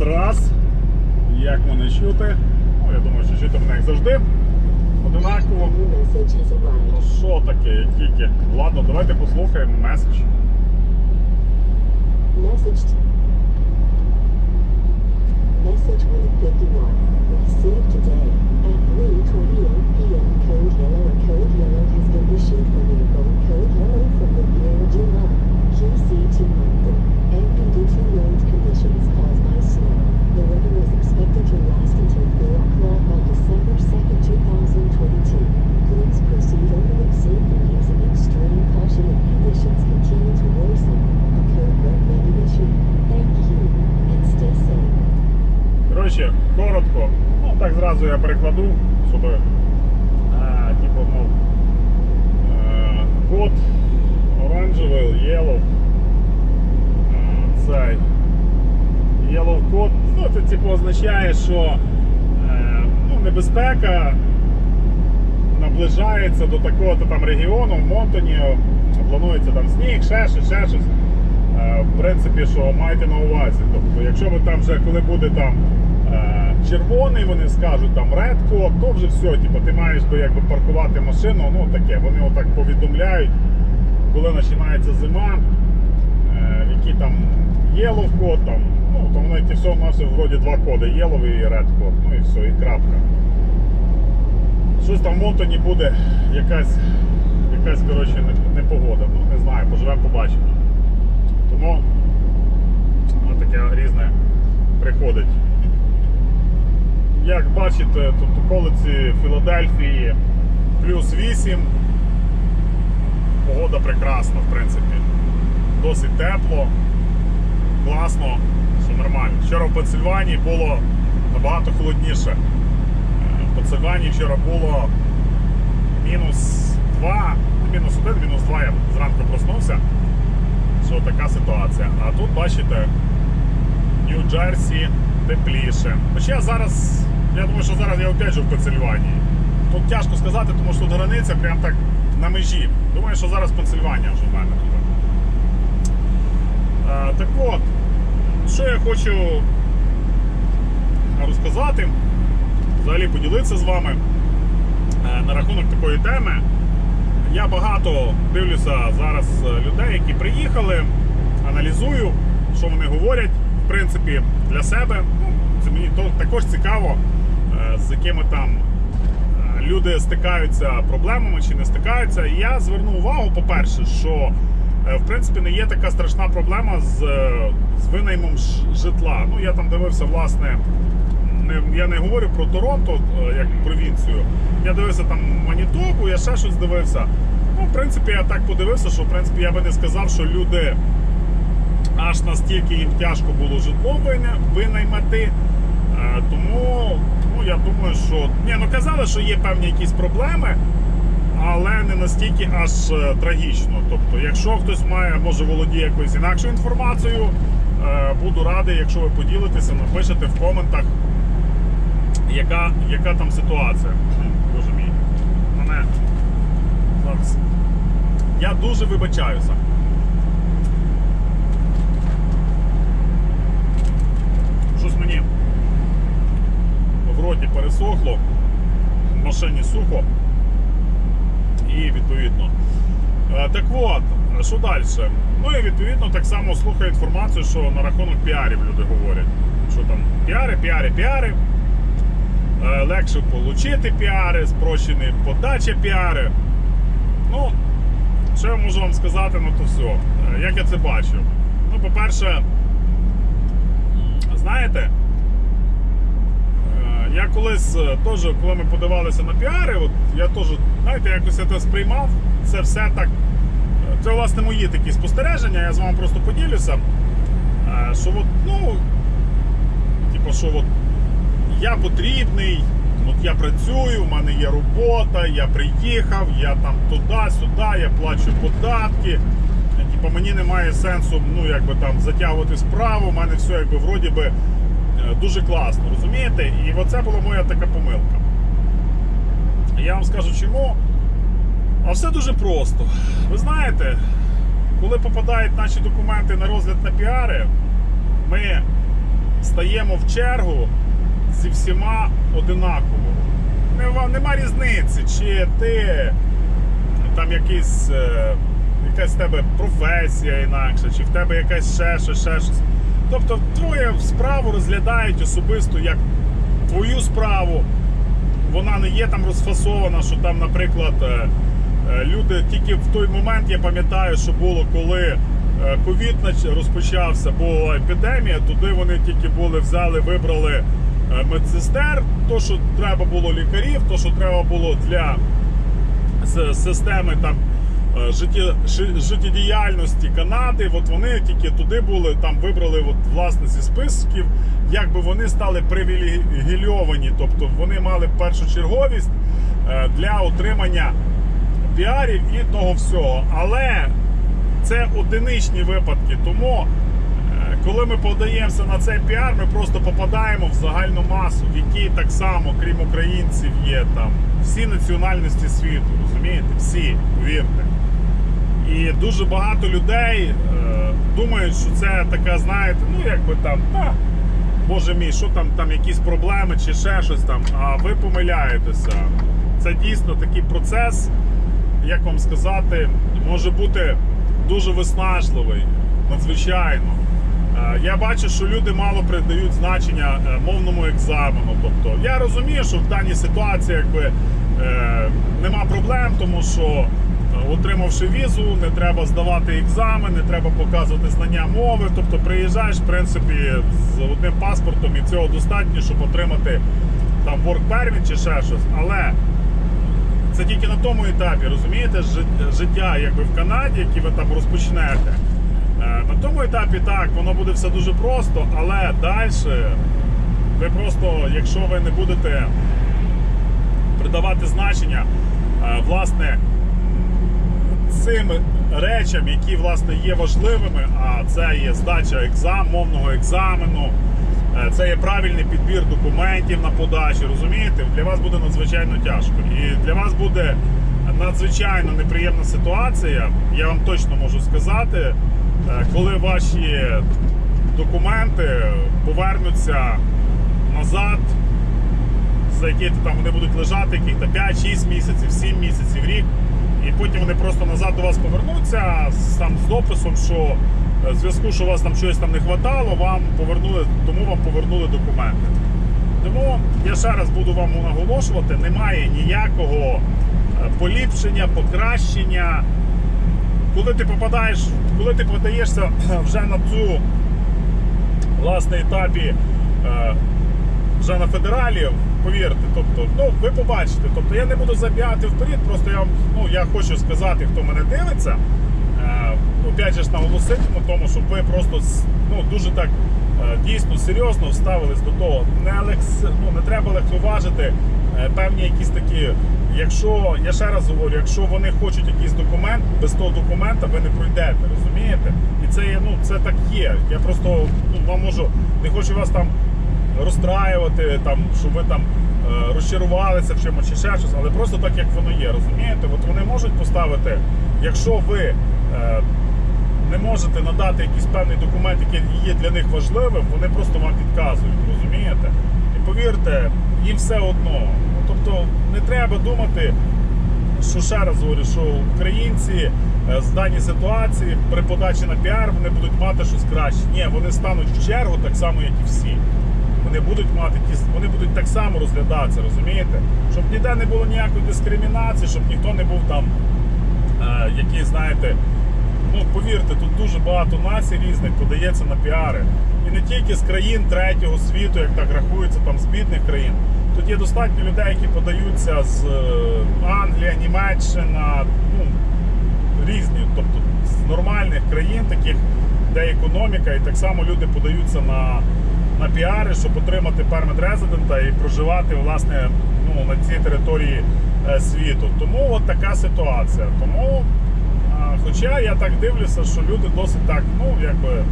раз. Як мене чути? Ну, я думаю, що чути мене як завжди. Одинаково. Ну що таке, тільки. Ладно, давайте послухаємо меседж. Message. Message 151. Received today at 3:28 p.m. Code yellow. Code yellow has been issued for vehicle code yellow from the year July. QC2 Код оранжевий, yellow. Цей. Yellow код. Ну, це типу означає, що е, ну, небезпека наближається до такого-то там регіону, в Монтоні планується там сніг, ще щось, ще щось. Е, В принципі, що майте на увазі. Тобто, якщо ви там вже коли буде там червоний, вони скажуть там red код, то вже все, типу, ти маєш би якби паркувати машину, ну таке, вони отак повідомляють, коли починається зима, е, які там yellow код, там, ну, то воно ті все, у нас вроді два коди, yellow і red код, ну і все, і крапка. Щось там в Монтоні буде якась, якась коротше, непогода. Ну, не знаю, поживемо, побачимо. Тому ну, таке різне приходить. Як бачите, тут околиці Філадельфії плюс 8. Погода прекрасна, в принципі. Досить тепло, класно, що нормально. Вчора в Пенсильванії було набагато холодніше. Е, В Пенсильванії вчора було мінус 2, мінус 1, мінус 2 я зранку проснувся. Що така ситуація. А тут бачите, Нью-Джерсі тепліше. Хоча зараз, я думаю, що зараз я опять же в Пенсильванії. Тут тяжко сказати, тому що тут границя прям так на межі. Думаю, що зараз Пенсильванія вже в мене тут. Е, так от, що я хочу розказати, взагалі поділитися з вами е, на рахунок такої теми. Я багато дивлюся зараз е, людей, які приїхали, аналізую, що вони говорять, в принципі, для себе. Ну, це мені також цікаво, з якими там е, люди стикаються проблемами чи не стикаються. І я зверну увагу, по-перше, що е, в принципі не є така страшна проблема з, е, з винаймом житла. Ну, я там дивився, власне, не, я не говорю про Торонто е, як провінцію. Я дивився там Манітобу, я ще щось дивився. Ну, в принципі, я так подивився, що в принципі я би не сказав, що люди аж настільки їм тяжко було житло винаймати. Е, Тому ну, я думаю, що ні, ну казали, що є певні якісь проблеми, але не настільки аж е, трагічно. Тобто, якщо хтось має, може володіє якоюсь інакшою інформацією, е, буду радий, якщо ви поділитеся, напишете в коментах, яка, яка там ситуація. Боже мій, мене зараз. Я дуже вибачаюся. Щось мені в роті пересохло, в машині сухо. І відповідно. Е, Так от, що далі? Ну і відповідно так само слухаю інформацію, що на рахунок піарів люди говорять. Що там піари, піари, піари. Е, Легше отримати піари, спрощені подача піари. Ну, що я можу вам сказати на то все? Як я це бачу? Ну, по-перше, знаєте, я колись е, теж, коли ми подавалися на піари, от я теж, знаєте, якось я це сприймав, це все так. е, Це, власне, мої такі спостереження, я з вами просто поділюся. е, Що от, ну, типу, що от я потрібний, от я працюю, в мене є робота, я приїхав, я там туди-сюди, я плачу податки. Типу, мені немає сенсу ну, якби, там, затягувати справу, у мене все якби, вроді би дуже класно, розумієте? І оце була моя така помилка. Я вам скажу чому. А все дуже просто. Ви знаєте, коли попадають наші документи на розгляд на піари, ми стаємо в чергу зі всіма одинаково. Нема, нема різниці, чи ти там якийсь, е, якась в тебе професія інакша, чи в тебе якась ще щось, ще щось. Тобто твою справу розглядають особисто як твою справу. Вона не є там розфасована, що там, наприклад, е, е, люди тільки в той момент я пам'ятаю, що було, коли е, ковід розпочався, була епідемія, туди вони тільки були, взяли, вибрали медсестер, то, що треба було лікарів, то, що треба було для системи там життєдіяльності Канади. От вони тільки туди були, там вибрали от, власне зі списків, якби вони стали привілегійовані, тобто вони мали першочерговість е, для отримання піарів і того всього. Але це одиничні випадки, тому. е, Коли ми подаємося на цей піар, ми просто попадаємо в загальну масу, в якій так само, крім українців, є там всі національності світу, розумієте? Всі, повірте. І дуже багато людей е, думають, що це така, знаєте, ну якби там, та, боже мій, що там, там якісь проблеми чи ще щось там. А ви помиляєтеся. Це дійсно такий процес, як вам сказати, може бути дуже виснажливий, надзвичайно. Е, Я бачу, що люди мало придають значення е, мовному екзамену. Тобто я розумію, що в даній ситуації якби нема проблем, тому що отримавши візу, не треба здавати екзамен, не треба показувати знання мови. Тобто приїжджаєш, в принципі, з одним паспортом і цього достатньо, щоб отримати там work permit чи ще щось. Але це тільки на тому етапі, розумієте, життя якби в Канаді, яке ви там розпочнете. Е, На тому етапі так, воно буде все дуже просто, але далі ви просто, якщо ви не будете придавати значення, е, власне, цим речам, які власне є важливими, а це є здача екзам, мовного екзамену, е, це є правильний підбір документів на подачу. Розумієте, для вас буде надзвичайно тяжко. І для вас буде надзвичайно неприємна ситуація. Я вам точно можу сказати, е, коли ваші документи повернуться назад за які там вони будуть лежати, яких то 5-6 місяців, 7 місяців, рік. І потім вони просто назад до вас повернуться з, там, з дописом, що е, в зв'язку, що у вас там щось там не хватало, вам повернули, тому вам повернули документи. Тому я ще раз буду вам наголошувати, немає ніякого е, поліпшення, покращення. Коли ти попадаєш, коли ти подаєшся вже на цю власне етапі е, вже на федералі, повірте, тобто, ну ви побачите. Тобто я не буду забігати вперед, просто я вам, ну я хочу сказати, хто мене дивиться. Е, опять же ж наголосити на тому, щоб ви просто ну, дуже так е, дійсно серйозно вставились до того. Не, лекс, ну, не треба легковажити е, певні якісь такі. Якщо я ще раз говорю, якщо вони хочуть якийсь документ, без того документа ви не пройдете, розумієте? І це ну це так є. Я просто ну, вам можу, не хочу вас там розстраювати, там, щоб ви там е, розчарувалися в чомусь чи ще щось, але просто так, як воно є, розумієте? От вони можуть поставити, якщо ви е, не можете надати якийсь певний документ, який є для них важливим, вони просто вам підказують, розумієте? І повірте, їм все одно. Ну, тобто не треба думати, що ще раз говорю, що українці е, з даній ситуації при подачі на піар вони будуть мати щось краще. Ні, вони стануть в чергу так само, як і всі. Вони будуть мати ті, вони будуть так само розглядатися, розумієте? Щоб ніде не було ніякої дискримінації, щоб ніхто не був там, е, який, знаєте, ну повірте, тут дуже багато націй різних подається на піари. І не тільки з країн третього світу, як так рахується, там з бідних країн. Тут є достатньо людей, які подаються з е, Англії, Німеччина, ну, різні, тобто з нормальних країн, таких, де економіка, і так само люди подаються на, на піари, щоб отримати пермит резидента і проживати власне ну, на цій території е, світу. Тому от така ситуація. Тому, хоча я так дивлюся, що люди досить так, ну якби.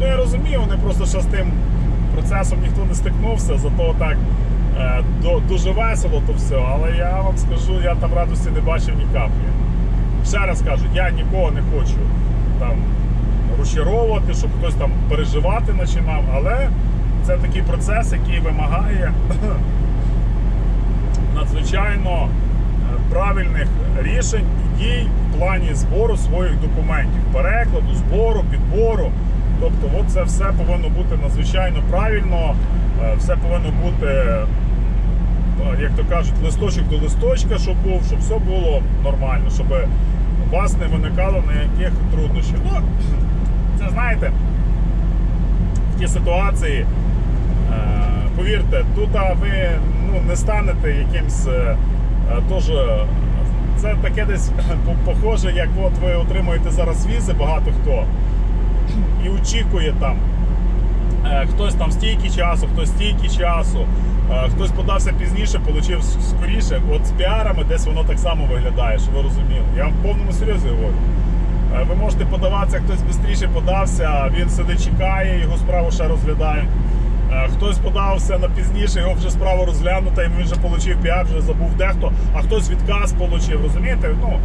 Ну я розумію, вони просто ще з тим процесом ніхто не стикнувся, зато так е, дуже весело то все. Але я вам скажу, я там радості не бачив ні каплі. Ще раз кажу, я нікого не хочу там розчаровувати, щоб хтось там переживати починав. Але це такий процес, який вимагає надзвичайно е, правильних рішень і дій в плані збору своїх документів, перекладу, збору, підбору. Тобто, от це все повинно бути надзвичайно правильно, е, все повинно бути, е, як то кажуть, листочок до листочка, щоб був, щоб все було нормально, щоб у вас не виникало ніяких труднощів. Ну, це знаєте, в тій ситуації. Е, Повірте, тут ви ну, не станете якимсь е, е, е, Це таке десь похоже, як от ви отримуєте зараз візи, багато хто, і очікує там. Хтось там стільки часу, хтось стільки часу, хтось подався пізніше, отримав скоріше. От з піарами десь воно так само виглядає, що ви розуміли. Я вам в повному серйозі говорю. Е, Ви можете подаватися, хтось швидше подався, він сидить, чекає, його справу ще розглядають. Е, Хтось подався на пізніше, його вже справа розглянута, і він вже отримав піар, вже забув дехто, а хтось відказ отримав, розумієте? Ну,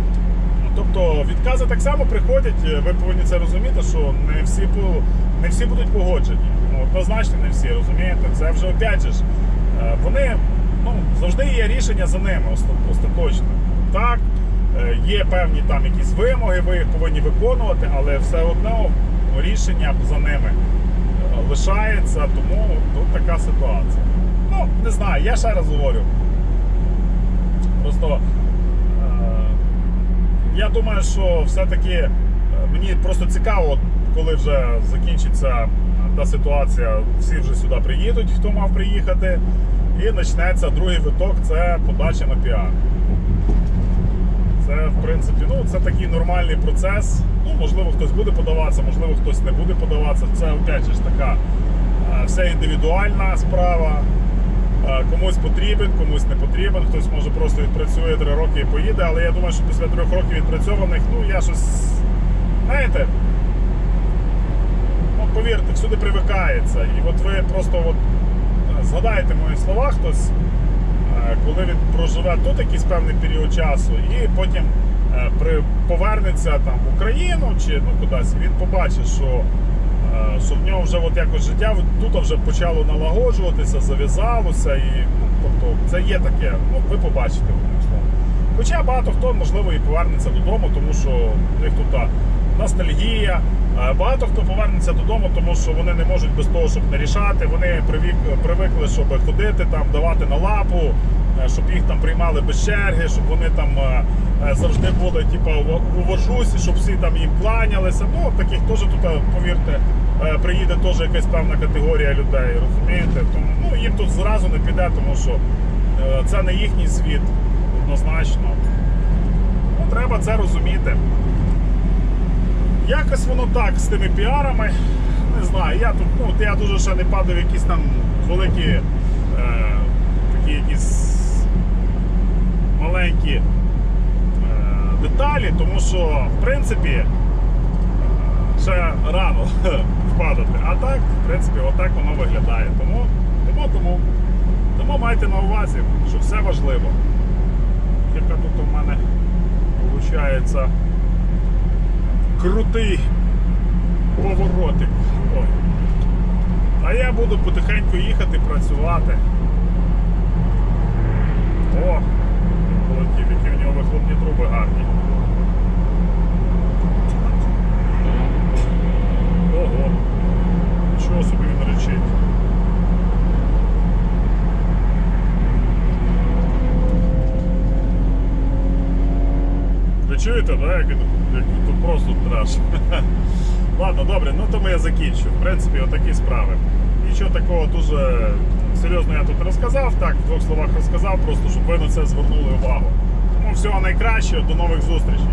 тобто відкази так само приходять, е, ви повинні це розуміти, що не всі, не всі будуть погоджені. Ну, однозначно не всі, розумієте? Це вже опять же ж, вони ну, завжди є рішення за ними оста- остаточно. Так, є певні там якісь вимоги, ви їх повинні виконувати, але все одно рішення за ними е, лишається, тому тут така ситуація. Ну, не знаю, я ще раз говорю. Просто е, я думаю, що все-таки е, мені просто цікаво, коли вже закінчиться е, та ситуація, всі вже сюди приїдуть, хто мав приїхати, і почнеться другий виток це подача на піар. Це, в принципі, ну, це такий нормальний процес. Ну, можливо, хтось буде подаватися, можливо, хтось не буде подаватися. Це опять же така е, все індивідуальна справа. Е, Комусь потрібен, комусь не потрібен, хтось може просто відпрацює три роки і поїде, але я думаю, що після трьох років відпрацьованих, ну я щось. Знаєте, ну, повірте, всюди привикається. І от ви просто от, е, згадаєте мої слова хтось, коли він проживе тут якийсь певний період часу, і потім е, повернеться там в Україну чи ну, кудись, він побачить, що, е, що в нього вже от якось життя тут вже почало налагоджуватися, зав'язалося. І, ну, тобто це є таке, ну, ви побачите. Хоча багато хто, можливо, і повернеться додому, тому що в них тут та ностальгія. Е, Багато хто повернеться додому, тому що вони не можуть без того, щоб не рішати. Вони привик, привикли, щоб ходити там, давати на лапу, е, щоб їх там приймали без черги, щоб вони там е, завжди були типу, у вожусі, щоб всі там їм кланялися. Ну, таких теж тут, повірте, приїде теж якась певна категорія людей, розумієте? Тому ну, їм тут зразу не піде, тому що це не їхній світ однозначно. Ну, треба це розуміти. Якось воно так з тими піарами. Не знаю, я тут, ну, я дуже ще не падав в якісь там великі е, такі якісь маленькі е, деталі, тому що, в принципі, е, ще рано впадати. А так, в принципі, отак воно виглядає. Тому, тому, тому, тому майте на увазі, що все важливо. Яка тут у мене виходить крутий поворотик. Ой. А я буду потихеньку їхати, працювати. О, полетів, які в нього вихлопні труби гарні. Ого. Чого собі він речить? Чуєте, да, як, тут просто траш. Ладно, добре, ну тому я закінчу. В принципі, отакі справи. Нічого такого дуже серйозно я тут розказав, так, в двох словах розказав, просто щоб ви на це звернули увагу. Тому всього найкращого, до нових зустрічей.